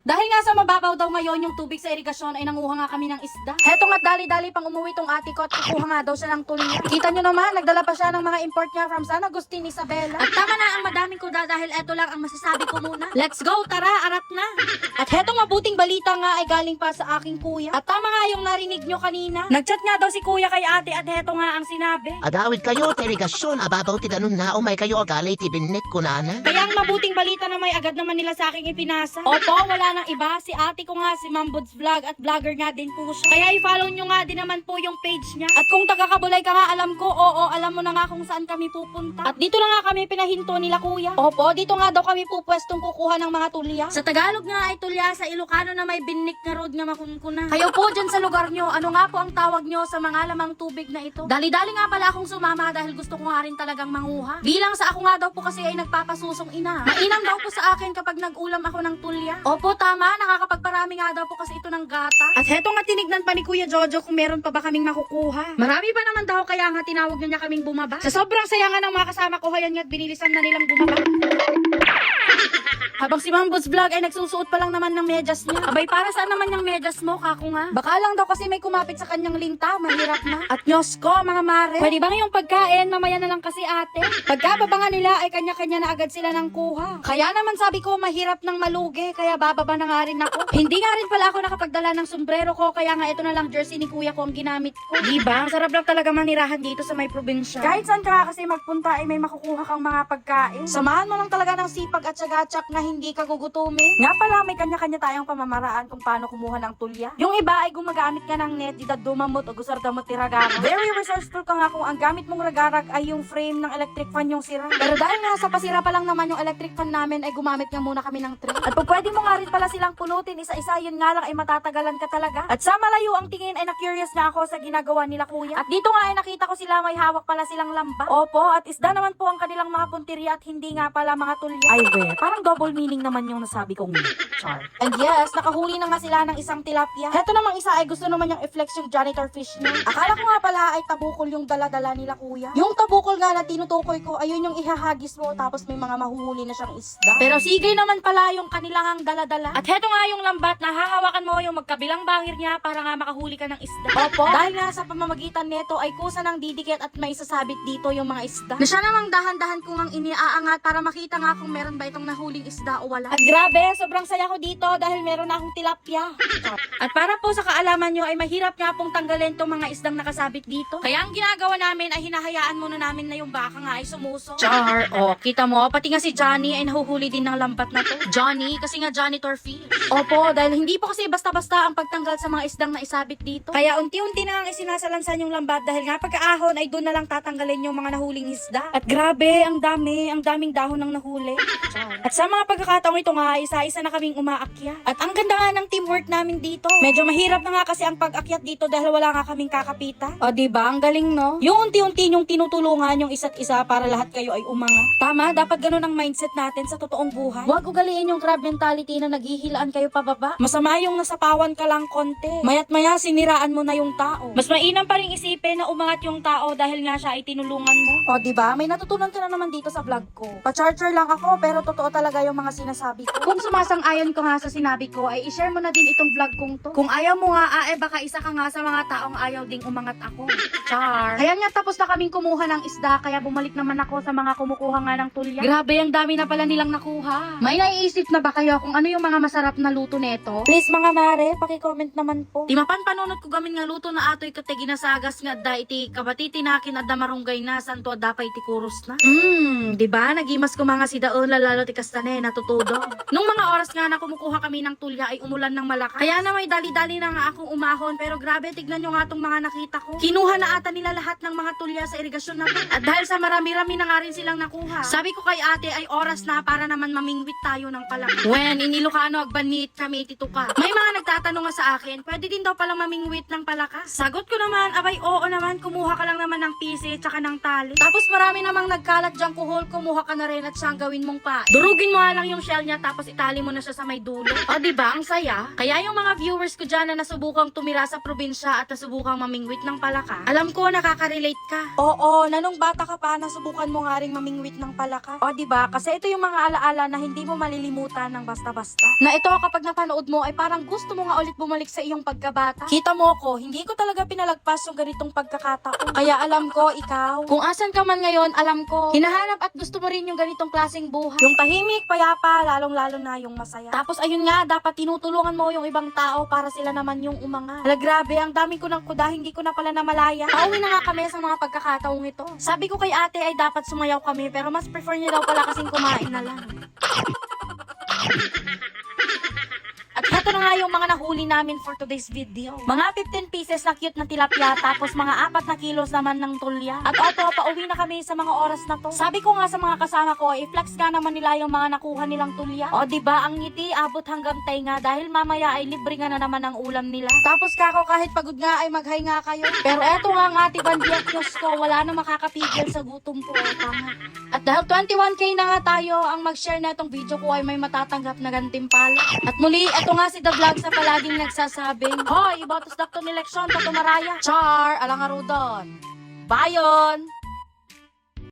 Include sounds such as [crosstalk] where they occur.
Dahil nga sa mababaw daw ngayon yung tubig sa irigasyon ay nanguha nga kami ng isda. Heto nga't dali-dali pang umuwi tong ate ko at kukuha nga daw siya ng tulingan. Kita nyo naman, nagdala pa siya ng mga import niya from San Agustin, Isabela. At tama na ang madaming kuda dahil eto lang ang masasabi ko muna. Let's go, tara, arat na. At hetong mabuting balita nga ay galing pa sa aking kuya. At tama nga yung narinig nyo kanina. Nagchat nga daw si kuya kay ate at heto nga ang sinabi. Adawid kayo, terigasyon, ababaw ti danon na, umay kayo agalay ti binnet ko na na. Kaya ang mabuting balita na may agad naman nila sa aking ipinasa. Opo, wala nang iba. Si ate ko nga, si Mambods Vlog at vlogger nga din po siya. Kaya i-follow nyo nga din naman po yung page niya. At kung taga-kabulay ka nga, alam ko, oo, alam mo na nga kung saan kami pupunta. At dito na nga kami pinahinto nila kuya. Opo, dito nga daw kami pupwestong kukuha ng mga tulya. Sa Tagalog nga ay tulya, sa Ilocano na may binnik na road nga makunkuna. Kayo po dyan sa lugar nyo, ano nga po ang tawag nyo sa mga lamang tubig na ito? Dali-dali nga pala akong sumama dahil gusto ko nga rin talagang manguha. Bilang sa ako nga daw po kasi ay nagpapasusong ina. Mainam daw po sa akin kapag nag-ulam ako ng tulya. Opo, tama. Nakakapagparami nga daw po kasi ito ng gata. At heto nga tinignan pa ni Kuya Jojo kung meron pa ba kaming makukuha. Marami pa naman daw kaya nga tinawag na niya kaming bumaba. Sa sobrang saya nga ng mga kasama ko, hayan nga't binilisan na nilang bumaba. Habang si Mambo's Vlog ay nagsusuot pa lang naman ng medyas niya. Abay, para saan naman yung medyas mo, kako nga? Baka lang daw kasi may kumapit sa kanyang linta, mahirap na. At Diyos ko, mga mare. Pwede bang yung pagkain, mamaya na lang kasi ate? Pagkababa nga nila ay kanya-kanya na agad sila ng kuha. Kaya naman sabi ko, mahirap ng malugi, kaya bababa na nga rin ako. [laughs] Hindi nga rin pala ako nakapagdala ng sombrero ko, kaya nga ito na lang jersey ni kuya ko ang ginamit ko. Diba? Ang sarap lang talaga manirahan dito sa may probinsya. Kahit saan ka nga kasi magpunta ay may makukuha kang mga pagkain. Samahan mo lang talaga ng sipag at syaga-tsak na hindi ka gugutumin. Nga pala, may kanya-kanya tayong pamamaraan kung paano kumuha ng tulya. Yung iba ay gumagamit ka ng net, didad dumamot o gusar damot tiragara. Very resourceful ka nga kung ang gamit mong ragarag ay yung frame ng electric fan yung sira. Pero dahil nga sa pasira pa lang naman yung electric fan namin ay gumamit nga muna kami ng tray. At pag pwede mo nga rin pala silang pulutin isa-isa, yun nga lang ay matatagalan ka talaga. At sa malayo ang tingin ay na-curious na ako sa ginagawa nila kuya. At dito nga ay nakita ko sila may hawak pala silang lamba. Opo, at isda naman po ang kanilang mga punteriya at hindi nga pala mga tulya. Ay we, parang double meaning naman yung nasabi kong char. And yes, nakahuli na nga sila ng isang tilapia. Heto namang isa ay gusto naman yung i-flex yung janitor fish niya. Akala ko nga pala ay tabukol yung dala-dala nila kuya. Yung tabukol nga na tinutukoy ko, ayun yung ihahagis mo tapos may mga mahuhuli na siyang isda. Pero sige naman pala yung kanilang dala-dala. At heto nga yung lambat na hahawakan mo yung magkabilang bangir niya para nga makahuli ka ng isda. Opo. Dahil nga sa pamamagitan nito ay kusa ng didikit at may sasabit dito yung mga isda. Na siya namang dahan-dahan kong ang iniaangat para makita nga kung meron ba itong nahuling isda o wala. At grabe, sobrang saya ko dito dahil meron na akong tilapia. [laughs] At para po sa kaalaman nyo ay mahirap nga pong tanggalin tong mga isdang nakasabit dito. Kaya ang ginagawa namin ay hinahayaan muna namin na yung baka nga ay sumuso. Char, [laughs] oh, kita mo, pati nga si Johnny ay nahuhuli din ng lambat na to. Johnny, kasi nga janitor fish. Opo, dahil hindi po kasi basta-basta ang pagtanggal sa mga isdang na isabit dito. Kaya unti-unti na ang isinasalansan yung lambat dahil nga pagkaahon ay doon na lang tatanggalin yung mga nahuling isda. At grabe, ang dami, ang daming dahon ng nahuli. At sa mga pagkakataong ito nga, isa-isa na kaming umaakyat. At ang ganda nga ng teamwork namin dito. Medyo mahirap na nga kasi ang pag-akyat dito dahil wala nga kaming kakapita. O di ba? Ang galing no? Yung unti-unti yung tinutulungan yung isa't isa para lahat kayo ay umanga. Tama, dapat ganun ang mindset natin sa totoong buhay. Huwag ugaliin yung crab mentality na naghihilaan kayo pababa. Masama yung nasapawan ka lang konti. Mayat maya siniraan mo na yung tao. Mas mainam pa rin isipin na umangat yung tao dahil nga siya ay tinulungan mo. O di ba? May natutunan ka na naman dito sa vlog ko. Pa-charger lang ako pero totoo talaga yung mga sinasabi ko. Kung sumasang-ayon ka nga sa sinabi ko ay i-share mo na din itong vlog kong to. Kung ayaw mo nga ah, eh baka isa ka nga sa mga taong ayaw ding umangat ako. Char. Kaya nga tapos na kaming kumuha ng isda kaya bumalik naman ako sa mga kumukuha nga ng tulya. Grabe, ang dami na pala nilang nakuha. May naiisip na ba kayo kung ano yung mga masarap na luto neto? Please mga mare, paki-comment naman po. Timapan panunod ko gamin nga luto na atoy kate ginasagas nga da iti kabati tinakin at damarunggay na santo adda pa iti kuros na. Mmm, di ba? Nagimas ko mga si daon lalalo ti kastane natutudo. Nung mga oras nga na kumukuha kami ng tulya ay umulan ng malakas. Kaya na may dali-dali na nga akong umahon pero grabe tignan nyo nga tong mga nakita ko. Kinuha na ata nila lahat ng mga tulya sa irigasyon na. At dahil sa marami-rami na nga rin silang nakuha. Sabi ko kay ate ay oras na para naman mamingwit tayo ng palaka. When in Ilocano agbanit kami itituka. May mga nagtatanong nga sa akin, pwede din daw palang mamingwit ng palaka. Sagot ko naman, abay oo naman, kumuha ka lang naman ng pisi tsaka ng tali. Tapos marami namang nagkalat dyan kuhol, kumuha ka na rin at siyang gawin mong pa. Durugin mo nga lang yung shell niya tapos itali mo na siya sa may dulo. O, di ba? Ang saya. Kaya yung mga viewers ko dyan na nasubukang tumira sa probinsya at nasubukang mamingwit ng palaka, alam ko nakaka-relate ka. Oo, na nung bata ka pa, nasubukan mo nga ring mamingwit ng palaka. O, di ba? Kasi ito yung mga alaala na hindi mo malilimutan ng basta-basta. Na ito kapag napanood mo ay parang gusto mo nga ulit bumalik sa iyong pagkabata. Kita mo ko, hindi ko talaga pinalagpas yung ganitong pagkakataon. Kaya alam ko, ikaw, kung asan ka man ngayon, alam ko, hinahanap at gusto mo rin yung ganitong klaseng buhay. Yung tahimik, payapa, lalong-lalo na yung masaya. Tapos ayun nga, dapat tinutulungan mo yung ibang tao para sila naman yung umanga. Hala, grabe, ang dami ko ng kuda, hindi ko na pala namalaya. Pauwi na nga kami sa mga pagkakataong ito. Sabi ko kay ate ay dapat sumayaw kami, pero mas prefer niya daw pala kasing kumain na lang. Heto na nga yung mga nahuli namin for today's video. Mga 15 pieces na cute na tilapia, tapos mga 4 na kilos naman ng tulya. At opo, pauwi na kami sa mga oras na to. Sabi ko nga sa mga kasama ko, i-flex ka naman nila yung mga nakuha nilang tulya. O, ba ang ngiti abot hanggang tainga dahil mamaya ay libre nga na naman ang ulam nila. Tapos kako kahit pagod nga ay maghay nga kayo. Pero eto nga ang ati bandi at Diyos ko, wala na makakapigil sa gutom ko. O, tama. At dahil 21k na nga tayo, ang mag-share na itong video ko ay may matatanggap na gantimpala. At muli, eto nga si The Vlog sa palaging nagsasabing, Hoy, ibotos dakto ni Leksyon, Tato Maraya. Char, alang arudon. Bayon!